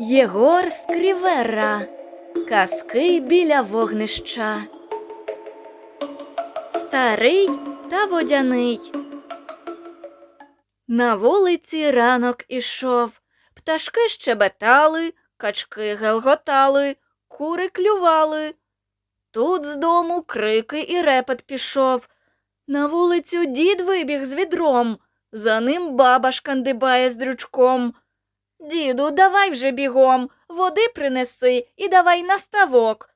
Єгор Скрівера. Казки біля вогнища. Старий та водяний. На вулиці ранок ішов. Пташки щебетали, качки гелготали, кури клювали. Тут з дому крики і репет пішов. На вулицю дід вибіг з відром. За ним баба шкандибає з дрючком. Діду, давай вже бігом, води принеси і давай на ставок.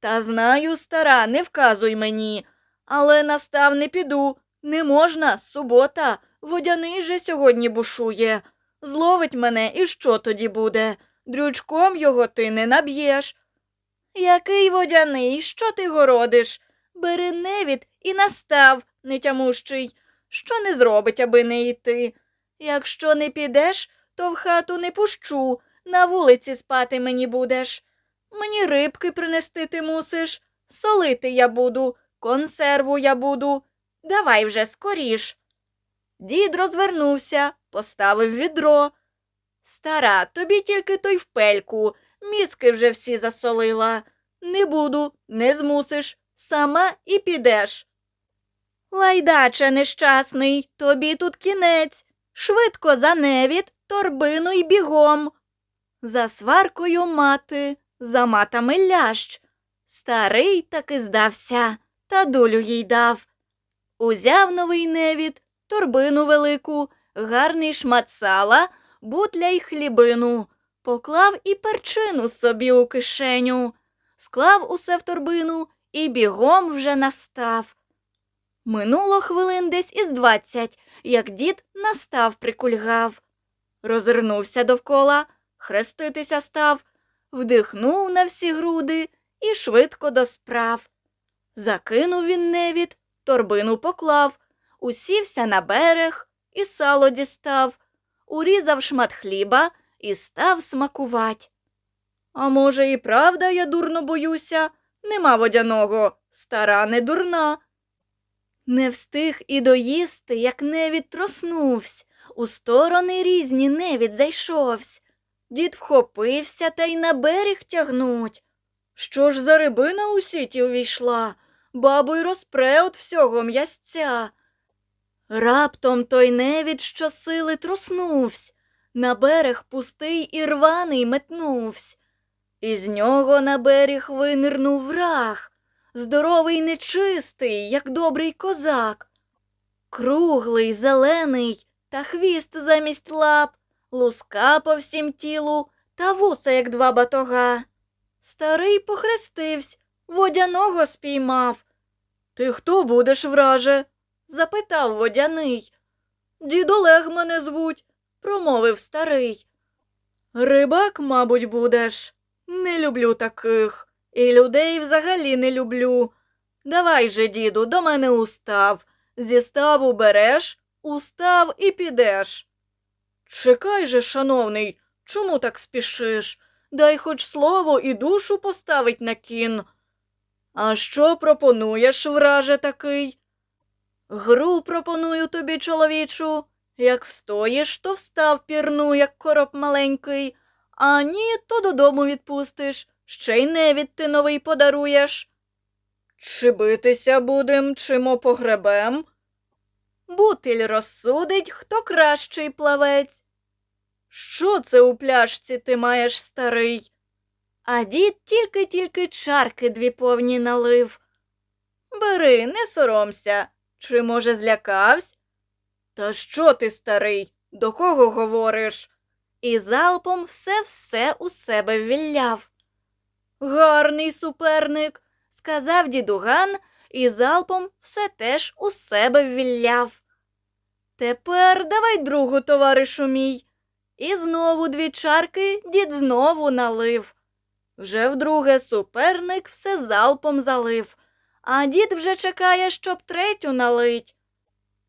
Та знаю, стара, не вказуй мені. Але на став не піду. Не можна, субота. Водяний же сьогодні бушує. Зловить мене, і що тоді буде? Дрючком його ти не наб'єш. Який водяний, що ти городиш? Бери невід і настав, нетямущий. Що не зробить, аби не йти? Якщо не підеш, то в хату не пущу, на вулиці спати мені будеш. Мені рибки принести ти мусиш, солити я буду, консерву я буду. Давай вже скоріш. Дід розвернувся, поставив відро. Стара, тобі тільки той в пельку, мізки вже всі засолила. Не буду, не змусиш, сама і підеш. Лайдаче нещасний, тобі тут кінець. Швидко за невід, торбину й бігом. За сваркою мати, за матами лящ. Старий таки здався, та долю їй дав. Узяв новий невід, торбину велику, гарний шмат сала, бутля й хлібину, поклав і перчину собі у кишеню, склав усе в торбину і бігом вже настав. Минуло хвилин десь із двадцять, як дід настав прикульгав. Розвернувся довкола, хреститися став, вдихнув на всі груди і швидко до справ. Закинув він невід, торбину поклав, усівся на берег і сало дістав, урізав шмат хліба і став смакувать. А може, і правда я дурно боюся? Нема водяного, стара не дурна. Не встиг і доїсти, як невід троснувсь, у сторони різні невід зайшовсь. Дід вхопився та й на берег тягнуть. Що ж за рибина у сіті увійшла, бабу й розпре от всього м'ясця. Раптом той невід щосили труснувсь, на берег пустий і рваний метнувсь. Із нього на берег винирнув враг, здоровий нечистий, як добрий козак. Круглий, зелений, та хвіст замість лап, луска по всім тілу та вуса, як два батога. Старий похрестивсь, водяного спіймав. Ти хто будеш, враже? запитав водяний. Дід Олег мене звуть, промовив старий. Рибак, мабуть, будеш. Не люблю таких. І людей взагалі не люблю. Давай же, діду, до мене устав. Зі ставу береш, устав і підеш. Чекай же, шановний, чому так спішиш? Дай хоч слово і душу поставить на кін. А що пропонуєш, враже такий? Гру пропоную тобі, чоловічу. Як встоїш, то встав пірну, як короб маленький, а ні, то додому відпустиш, ще й невід ти новий подаруєш. Чи битися будем, чи мо погребем? Бутиль розсудить, хто кращий плавець. Що це у пляшці ти маєш, старий? А дід тільки-тільки чарки дві повні налив. Бери, не соромся. Чи, може, злякавсь? Та що ти, старий, до кого говориш? І залпом все-все у себе ввілляв. Гарний суперник, сказав дідуган, і залпом все теж у себе ввілляв. Тепер давай другу, товаришу мій. І знову дві чарки дід знову налив. Вже вдруге суперник все залпом залив, а дід вже чекає, щоб третю налить.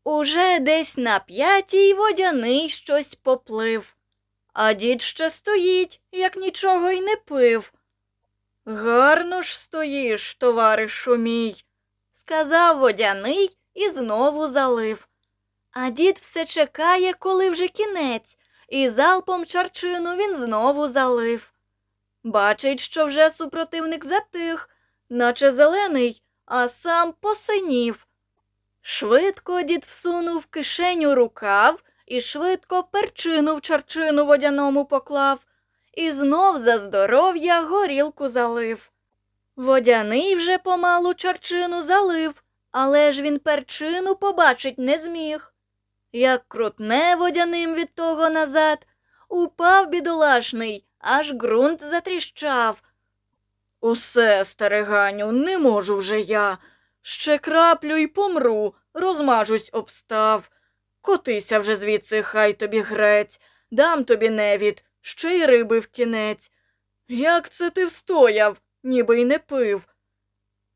Уже десь на п'ятій водяний щось поплив, а дід ще стоїть, як нічого й не пив. Гарно ж стоїш, товаришу мій, сказав водяний і знову залив. А дід все чекає, коли вже кінець, і залпом чарчину він знову залив. Бачить, що вже супротивник затих, наче зелений, а сам посинів. Швидко дід всунув кишеню рукав і швидко перчину в чарчину водяному поклав, і знов за здоров'я горілку залив. Водяний вже помалу чарчину залив, але ж він перчину побачить не зміг. Як крутне водяним від того назад, упав бідолашний, аж ґрунт затріщав. Усе, стариганю, не можу вже я. Ще краплю й помру, розмажусь обстав. Котися вже звідси, хай тобі грець, дам тобі невід, ще й риби в кінець. Як це ти встояв, ніби й не пив?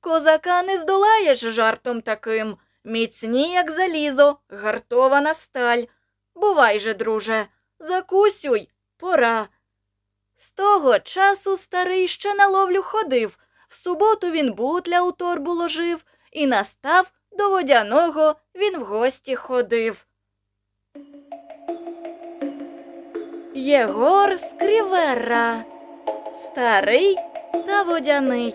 Козака не здолаєш жартом таким, міцні, як залізо, гартована сталь. Бувай же, друже, закусюй, пора. З того часу старий ще на ловлю ходив. В суботу він бутля у торбу ложив, і настав до водяного він в гості ходив. Єгор Скрівера, старий та водяний.